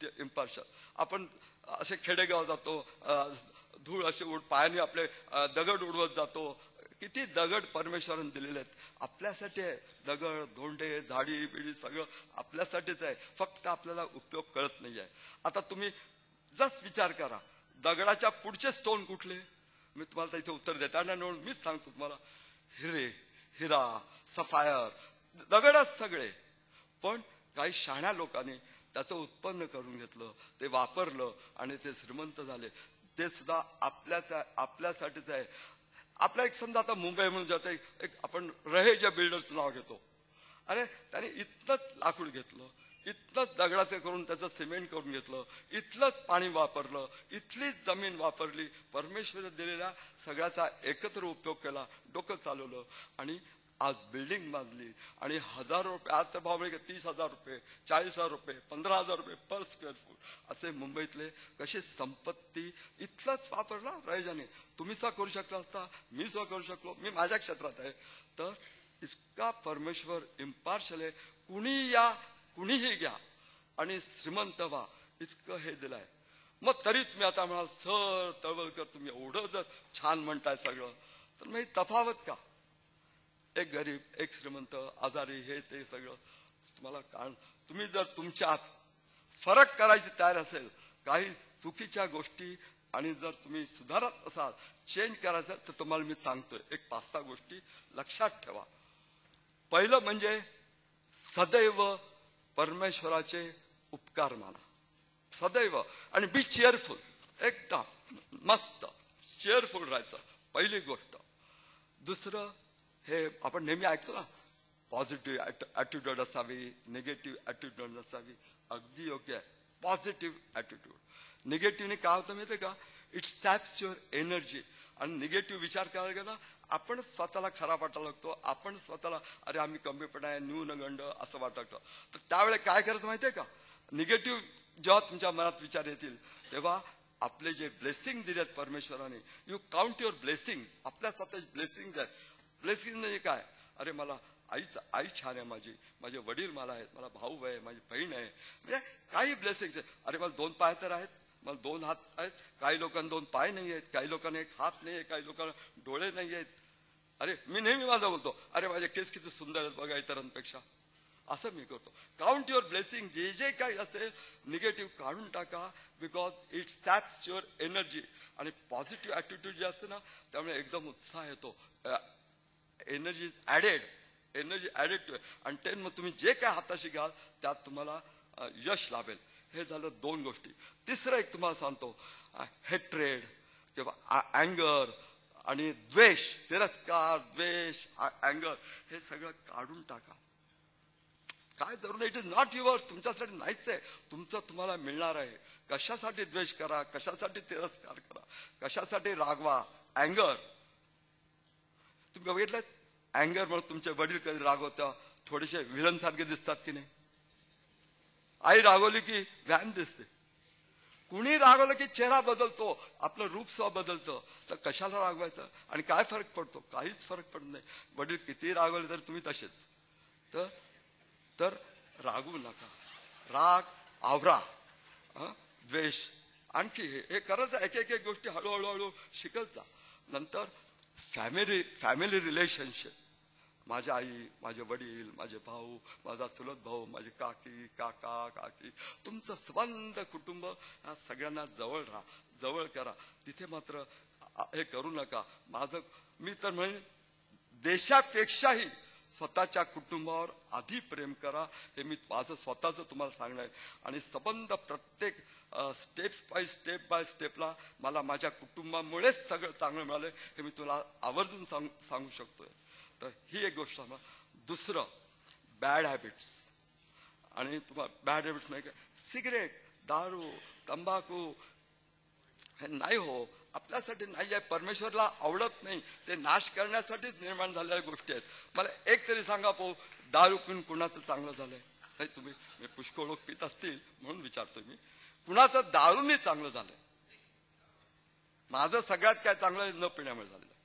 किती इम्पार्शल आपण असे खेडेगाव जातो धूळ असे उड पायाने आपले दगड उडवत जातो. किती दगड परमेश्वराने दिलेले आहेत. आपल्यासाठी आहे. दगड धोंडे झाडी बिडी सगळं आपल्यासाठीच आहे. फक्त आपल्याला उपयोग कळत नाही आहे आता तुम्ही जस विचार करा दगडाच्या पुढचे स्टोन कुठले? मी तुम्हाला इथे उत्तर देताना म्हणून मीच सांगतो तुम्हाला. हिरे हिरा सफायर दगडच सगळे. पण काही शहाण्या लोकांनी त्याचं उत्पन्न करून घेतलं ते वापरलं आणि ते श्रीमंत झाले. ते सुद्धा आपल्याच आपल्यासाठीच आहे. आपला एक समजा आता मुंबई म्हणून जाते एक आपण रहेजा बिल्डर्स नाव घेतो. अरे त्याने इतकंच लाकूड घेतलं इथलंच दगडाचे करून त्याचं सिमेंट करून घेतलं इथलंच पाणी वापरलं इथलीच जमीन वापरली. परमेश्वर दिलेल्या सगळ्याचा एकत्र उपयोग केला डोकं चालवलं आणि आज बिल्डिंग बांधली. आणि हजार रुपये आज तर भाव म्हणजे तीस हजार रुपये चाळीस हजार रुपये पंधरा हजार रुपये पर स्क्वेअर फूट असे मुंबईतले कशी संपत्ती इतलाच वापरला रायजाने. तुम्ही सुद्धा करू शकला असता मी सुद्धा करू शकलो मी माझ्या क्षेत्रात आहे. तर इतका परमेश्वर इम्पार्शल आहे. कुणी या कुणीही घ्या. आणि श्रीमंत व्हा. इतकं हे दिलंय. मग तरी तुम्ही आता म्हणाल सर तळवलकर तुम्ही एवढं जर छान म्हणताय सगळं. तर मग तफावत का? एक गरीब एक श्रीमंत आजारी हे ते सगळं. तुम्हाला कारण तुम्ही जर तुमच्यात फरक करायची तयार असेल काही चुकीच्या गोष्टी आणि जर तुम्ही सुधारत असाल चेंज करायचं तर तुम्हाला मी सांगतोय एक पाच सहा गोष्टी लक्षात ठेवा. पहिलं म्हणजे सदैव परमेश्वराचे उपकार माना. सदैव. आणि बी चेअरफुल एकदम मस्त. चेअरफुल राहायचं. पहिली गोष्ट. दुसरं हे आपण नेहमी ऐकतो ना पॉझिटिव्ह ऍटिट्यूड असावी निगेटिव्ह ऍटिट्यूड नसावी अगदी योग्य आहे. पॉझिटिव्ह ऍटिट्यूड निगेटिव्हने काय होतं माहितीये का? इट सॅप्स युअर एनर्जी आणि निगेटिव्ह विचार करायला गेला आपण स्वतःला खराब वाटायला लागतो. आपण स्वतःला अरे आम्ही कमीपणा आहे न्यूनगंड असं वाटतं तर त्यावेळेला काय करायचं माहितीये का? निगेटिव्ह जेव्हा तुमच्या मनात विचार येतील तेव्हा आपले जे ब्लेसिंग दिलेत परमेश्वराने यू काउंट युअर ब्लेसिंग आपल्या स्वतःचे ब्लेसिंग आहेत. ब्लेसिंग म्हणजे काय? अरे मला आईच आई छान आहे माझी. माझे वडील मला आहेत. मला भाऊ आहे माझी बहीण आहे. म्हणजे काही ब्लेसिंग अरे मला दोन पाय तर आहेत. मला दोन हात आहेत. काही लोकांना दोन पाय नाही आहेत. काही लोकांना एक हात नाही आहे. काही लोकांना डोळे नाही आहेत. अरे मी नेहमी माझा बोलतो अरे माझे केस किती सुंदर आहेत बघा इतरांपेक्षा. असं मी करतो. काउंट युअर ब्लेसिंग जे जे काही असेल निगेटिव्ह काढून टाका because it saps your energy आणि पॉझिटिव्ह ऍटिट्यूड जे असते ना त्यामुळे एकदम उत्साह येतो. Energy is added energy added to आणि टेन मग तुम्ही जे काय हाताशी घ्याल त्यात तुम्हाला यश लाभेल. हे झालं दोन गोष्टी. तिसरं एक तुम्हाला सांगतो. हेट्रेड किंवा अँगर आणि द्वेष तिरस्कार द्वेष अँगर हे सगळं काढून टाका. काय जरूर इट इज नॉट युअर तुमच्यासाठी नाहीच आहे. तुमचं तुम्हाला मिळणार आहे. कशासाठी द्वेष करा कशासाठी तिरस्कार करा कशासाठी रागवा? अँगर तुम्ही बघितलं अँगर म्हणून तुमचे वडील कधी रागवता थोडेसे विलन सारखे दिसतात की नाही? आई रागवली की व्यायाम दिसते. कुणी रागवलं की चेहरा बदलतो आपलं रूप स्व बदलतं. तर कशाला रागवायचं? आणि काय फरक पडतो? काहीच फरक पडत नाही. वडील किती रागवले तर तुम्ही तसेच. तर तर रागवू नका. राग आवरा द्वेष. आणखी हे हे करत एक एक एक गोष्टी हळूहळू हळू शिकत जा नंतर फॅमिली फॅमिली रिलेशनशिप माझ्या आई माझे वडील माझे भाऊ माझा चुलत भाऊ माझी काकी काका काकी तुमचं सबंध कुटुंब या सगळ्यांना जवळ राहा जवळ करा. तिथे मात्र हे करू नका. माझं मी तर म्हणे देशापेक्षाही स्वतःच्या कुटुंबावर आधी प्रेम करा. हे मी माझं स्वतःच तुम्हाला सांगणार आहे. आणि संबंध प्रत्येक स्टेप बाय स्टेप बाय स्टेपला मला माझ्या कुटुंबामुळेच सगळं चांगलं मिळालं हे मी तुला आवर्जून सांग सांगू शकतोय. तर ही एक गोष्ट आहे दुसरं बॅड हॅबिट्स आणि तुम्हाला बॅड हॅबिट्स नाही का? सिगरेट दारू तंबाखू हे नाही हो. आपल्यासाठी नाही आहे परमेश्वरला आवडत नाही. ते नाश करण्यासाठीच निर्माण झालेल्या गोष्टी आहेत. मला एक तरी सांगा पो दारू पिऊन कुणाचं चांगलं झालंय? नाही तुम्ही मी पुष्कळ लोक पित असतील म्हणून विचारतोय मी. कुणाचं दारूने चांगलं झालंय. माझं सगळ्यात काय चांगलं न पिण्यामुळे झालेलं आहे.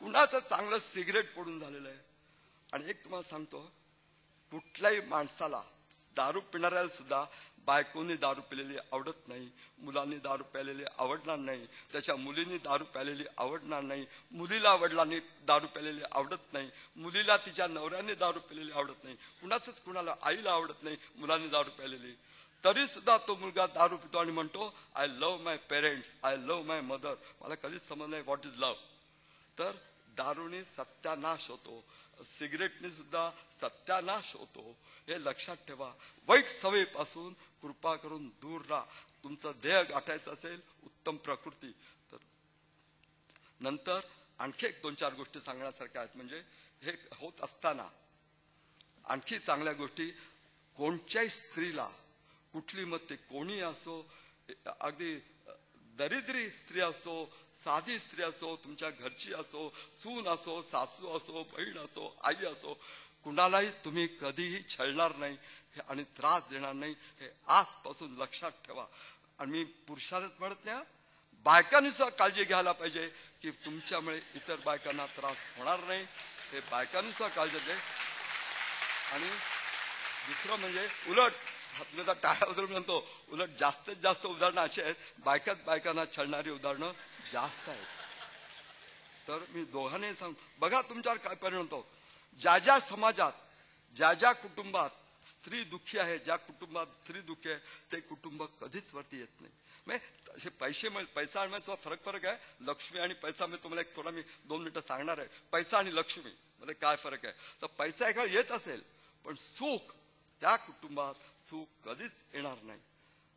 कुणाचं चांगलं सिगरेट पडून झालेलं आहे? आणि एक तुम्हाला सांगतो कुठल्याही माणसाला दारू पिणाऱ्याला सुद्धा बायकोनी दारू पिलेली आवडत नाही मुलांनी दारू प्यालेली आवडणार नाही त्याच्या मुलींनी दारू प्यालेली आवडणार नाही मुलीला वडिलांनी दारू प्यालेली आवडत नाही मुलीला तिच्या नवऱ्याने दारू पिलेली आवडत नाही कुणाचंच कुणाला आईला आवडत नाही मुलांनी दारू प्यालेली. तरी सुद्धा तो मुलगा दारू पितो आणि म्हणतो I love my parents I love my mother मला कधीच समज नाही व्हॉट इज लव्ह तर दारूने सत्यानाश होतो सिगरेटने सुद्धा सत्यानाश होतो हे लक्षात ठेवा. वाईट सवयीपासून कृपा करून दूर राहा. तुमचं ध्येय गाठायचं असेल उत्तम प्रकृती. तर नंतर आणखी एक दोन चार गोष्टी सांगण्यासारख्या आहेत. म्हणजे हे होत असताना आणखी चांगल्या गोष्टी कोणत्याही स्त्रीला कुठली मग ते कोणी असो अगदी दरिद्री स्त्री असो साधी स्त्री असो तुमच्या घरची असो सून असो सासू असो बहीण असो आई असो कुणालाही तुम्ही कधीही छळणार नाही हे आणि त्रास देणार नाही हे आजपासून लक्षात ठेवा. आणि मी पुरुषालाच म्हणत नाही बायकांनी सुद्धा काळजी घ्यायला पाहिजे की तुमच्यामुळे इतर बायकांना त्रास होणार नाही हे बायकांनी सुद्धा काळजी घ्या. आणि दुसरं म्हणजे उलट मी आता टाळ्याबद्दल म्हणतो. उलट जास्तीत जास्त उदाहरणं अशी आहेत. बायकात बायकांना छळणारी उदाहरणं जास्त आहेत. तर मी दोघांनी सांग बघा तुमच्यावर काय परिणाम होतो. ज्या ज्या समाजात ज्या ज्या कुटुंबात स्त्री दुःखी आहे ज्या कुटुंबात स्त्री दुःखी आहे ते कुटुंब कधीच वरती येत नाही. म्हणजे असे पैसे पैसा आणण्याचा फरक फरक आहे. लक्ष्मी आणि पैसा मी तुम्हाला एक थोडा मी दोन मिनिटं सांगणार आहे. पैसा आणि लक्ष्मी मध्ये काय फरक आहे? तर पैसा एका येत असेल पण सुख त्या कुटुंबात सुख कधीच येणार नाही.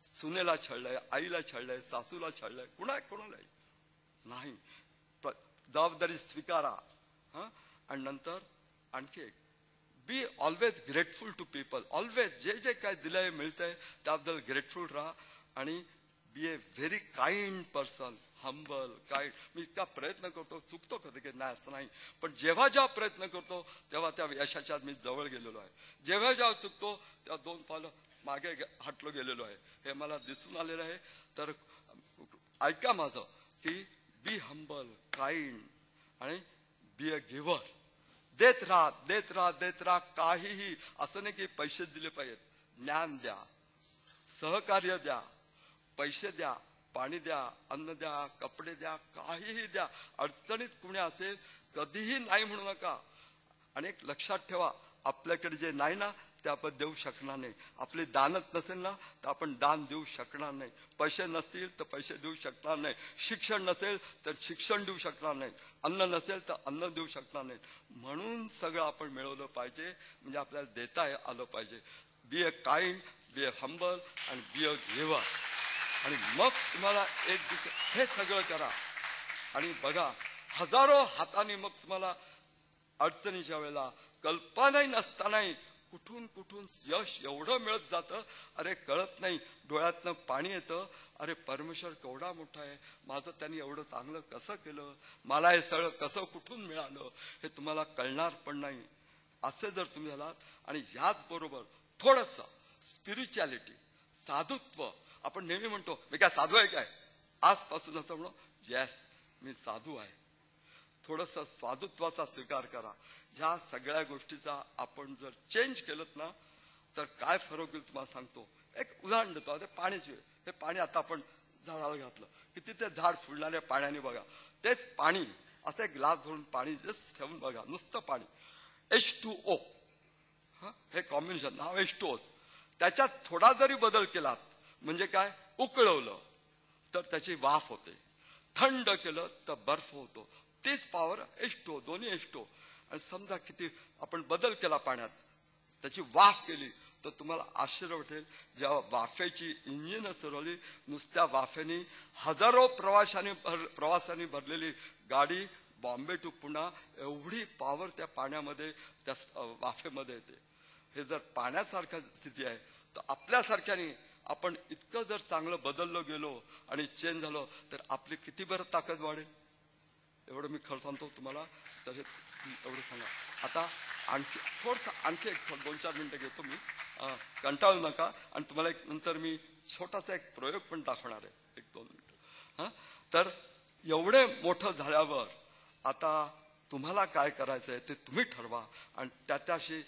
सुनेला छळलंय आईला छळलंय सासूला छळलंय कुणा कोणालाही नाही. जबाबदारी स्वीकारा हा? आणि नंतर आणखी एक be always grateful to people always जे जे काय दिलंय मिळतंय त्याबद्दल ग्रेटफुल राहा. आणि be a very kind person humble kind मी इतका प्रयत्न करतो चुकतो कधी की नाही असं नाही. पण जेव्हा जेव्हा प्रयत्न करतो तेव्हा त्या यशाच्या मी जवळ गेलेलो आहे. जेव्हा जेव्हा चुकतो त्या दोन पावलं मागे हटलो गेलेलो आहे. हे मला दिसून आलेलं आहे. तर ऐका माझं की बी हंबल काइंड आणि बी अ गिव्हर देत राहा देत राहा देत राहा काहीही. असं नाही की पैसे दिले पाहिजेत. ज्ञान द्या. सहकार्य द्या. पैसे द्या पाणी द्या अन्न द्या कपडे द्या काहीही द्या. अडचणीत कुणी असेल कधीही नाही म्हणू नका. आणि एक लक्षात ठेवा आपल्याकडे जे नाही ना ते आपण देऊ शकणार नाही. आपले दानच नसेल ना तर आपण दान देऊ शकणार नाही. पैसे नसतील तर पैसे देऊ शकणार नाही. शिक्षण नसेल तर शिक्षण देऊ शकणार नाही. अन्न नसेल तर अन्न देऊ शकणार नाही. म्हणून सगळं आपण मिळवलं पाहिजे म्हणजे आपल्याला देता आलं पाहिजे. Be a kind be a humble आणि बी अ घेवा आणि मग तुम्हाला एक दिवस हे सगळं करा आणि बघा हजारो हाताने मग तुम्हाला अडचणीच्या वेळेला कल्पनाही नसतानाही कुठून कुठून यश एवढं मिळत जातं अरे कळत नाही डोळ्यातनं पाणी येतं अरे परमेश्वर केवढा मोठा आहे माझं त्यांनी एवढं चांगलं कसं केलं मला हे सगळं कसं कुठून मिळालं हे तुम्हाला कळणार पण नाही असे जर तुम्ही झालात आणि याचबरोबर थोडंसं स्पिरिच्युअलिटी साधुत्व आपण नेहमी म्हणतो मी काय साधू आहे काय? आजपासून असं म्हणू येस मी साधू आहे. थोडस स्वादुत्वाचा स्वीकार करा. ह्या सगळ्या गोष्टीचा आपण जर चेंज केलं ना तर काय फरक होईल तुम्हाला सांगतो. एक उदाहरण देतो. ते पाण्याची हे पाणी आता आपण झाडाला घातलं. की तिथे झाड फुलणाऱ्या पाण्याने बघा. तेच पाणी असं एक ग्लास भरून पाणी जस्ट ठेवून बघा. नुसतं पाणी. एच टू ओ हे? कॉम्बिनेशन नाव एच टू ओच त्याच्यात थोडा जरी बदल केलात म्हणजे काय? उकळवलं. तर त्याची वाफ होते. थंड केलं तर बर्फ होतो. तेच पॉवर एष्टो दोन्ही एष्टो. आणि समजा किती आपण बदल केला पाण्यात त्याची वाफ केली तर तुम्हाला आश्चर्य वाटेल. जेव्हा वाफेची इंजिन सरवली नुसत्या वाफेने हजारो प्रवाशांनी भर प्रवासाने भरलेली गाडी बॉम्बे टू पुणा एवढी पॉवर त्या पाण्यामध्ये त्या वाफेमध्ये येते. हे जर पाण्यासारखा स्थिती आहे तर आपल्यासारख्याने आपण इतकं जर चांगलं बदललो गेलो आणि चेंज झालो तर आपली किती बरं ताकद वाढेल? एवढं मी खरं सांगतो तुम्हाला. तर एवढं सांगा. आता आणखी थोडस आणखी एक दोन चार मिनिटं घेतो मी. कंटाळू नका. आणि तुम्हाला एक नंतर मी छोटासा एक प्रयोग पण दाखवणार आहे. एक दोन मिनिट. हां? तर एवढे मोठं झाल्यावर आता तुम्हाला काय करायचं आहे ते तुम्ही ठरवा. आणि त्या त्याशी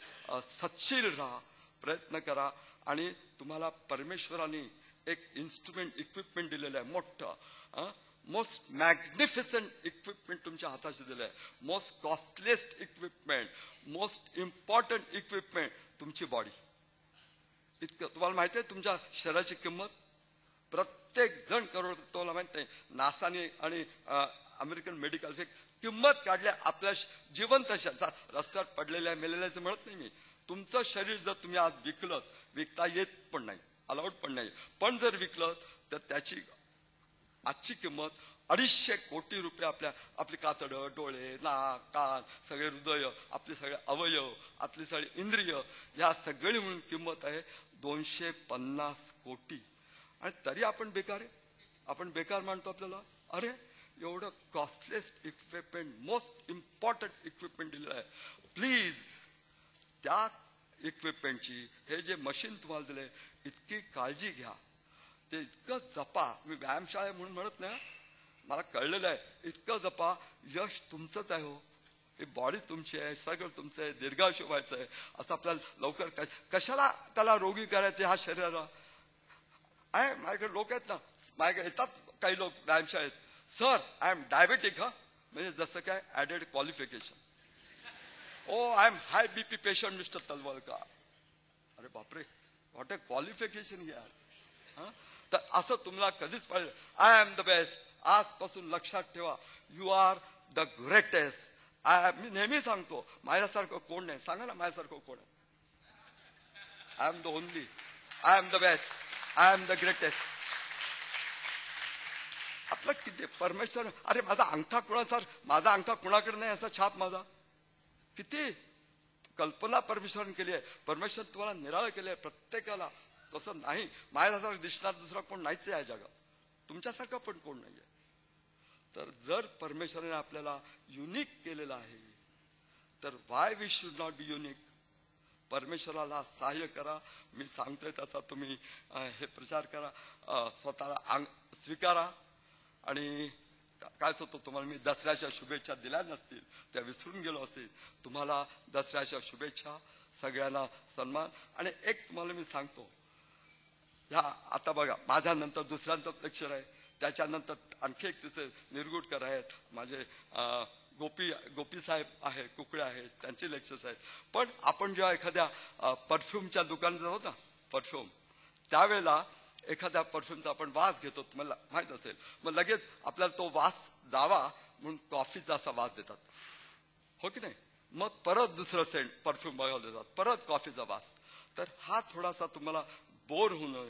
सच्छील राहा. प्रयत्न करा. आणि तुम्हाला परमेश्वराने एक इन्स्ट्रुमेंट इक्विपमेंट दिलेलं आहे मोठं. मोस्ट मॅग्निफिसंट इक्विपमेंट तुमच्या हाताशी दिलं आहे. Most costlest equipment most important equipment तुमची बॉडी इतकं तुम्हाला माहिती आहे तुमच्या शरीराची किंमत? प्रत्येक जण करोड तुम्हाला माहीत नाही. नासाने आणि अमेरिकन मेडिकल किंमत काढल्या आपल्या जिवंत रस्त्यात पडलेल्या मेलेल्याचं म्हणत नाही. मी तुमचं शरीर जर तुम्ही आज विकलं विकता येत पण नाही अलाउड पण नाही पण जर विकलं तर त्याची आजची किंमत अडीचशे कोटी रुपये आपल्या आपली कातडं डोळे नाक कान सगळे हृदय आपले सगळे अवयव आपली सगळी इंद्रिय या सगळी म्हणून किंमत आहे दोनशे पन्नास कोटी. आणि तरी आपण बेकार आहे. आपण बेकार मानतो आपल्याला. अरे एवढं costlest equipment most important equipment दिलेलं आहे. प्लीज त्या इक्विपमेंटची हे जे मशीन तुम्हाला दिले इतकी काळजी घ्या. ते इतकं जपा. मी व्यायामशाळा म्हणून म्हणत नाही मला कळलेलं आहे इतकं जपा. यश तुमचंच आहे हो. ही बॉडी तुमची आहे सगळं तुमचं आहे दीर्घायुष्य व्हायचं आहे. असं आपल्याला लवकर कशाला त्याला रोगी करायचे हा शरीराला? आहे माझ्याकडे लोक आहेत ना माझ्याकडे येतात काही लोक व्यायामशाळेत. सर आय एम डायबेटिक हा. म्हणजे जसं काय added qualification oh I am high BP patient mister Talwalkar अरे बापरे व्हॉट अ क्वालिफिकेशन यार तर असं तुम्हाला कधीच पाहिजे. आय एम द बेस्ट आजपासून लक्षात ठेवा. You are the greatest I मी नेहमी सांगतो माझ्यासारखं कोण नाही. सांगा ना माझ्यासारखं कोण आहे? I am the only I am the best I am the greatest आपलं किती परमेश्वर अरे माझा अंगठा कुणासार माझा अंगठा कुणाकडे नाही असा छाप माझा? किती कल्पना परमेश्वराने केली आहे. परमेश्वर तुम्हाला निराळं केलं आहे प्रत्येकाला. तसं नाही. माझ्यासारखं दिसणार दुसरा कोण नाहीच आहे जगात. तुमच्यासारखं पण कोण नाही आहे तर जर परमेश्वराने आपल्याला युनिक केलेलं आहे तर why we should not be unique परमेश्वराला सहाय्य करा. मी सांगतोय तसा तुम्ही हे प्रचार करा. स्वतःला स्वीकारा. आणि काय होतं तुम्हाला मी दसऱ्याच्या शुभेच्छा दिल्या नसतील त्या विसरून गेलो असतील तुम्हाला दसऱ्याच्या शुभेच्छा सगळ्यांना सन्मान. आणि एक तुम्हाला मी सांगतो ह्या आता बघा माझ्यानंतर दुसऱ्यांचं लेक्चर आहे त्याच्यानंतर आणखी एक तिथे निरगुडकर आहेत माझे गोपी गोपी साहेब आहे कुकडे आहेत त्यांचे लेक्चर्स आहेत. पण आपण जेव्हा एखाद्या परफ्यूमच्या दुकानात जातो ना परफ्यूम त्यावेळेला एखाद्या परफ्यूमचा आपण वास घेतो तुम्हाला माहीत असेल. मग लगेच आपल्याला तो वास जावा म्हणून कॉफीचा असा वास देतात. हो की नाही? मग परत दुसरं सेंट परफ्यूम बघायला देतात. परत कॉफीचा वास. तर हा थोडासा तुम्हाला बोर होऊ नये.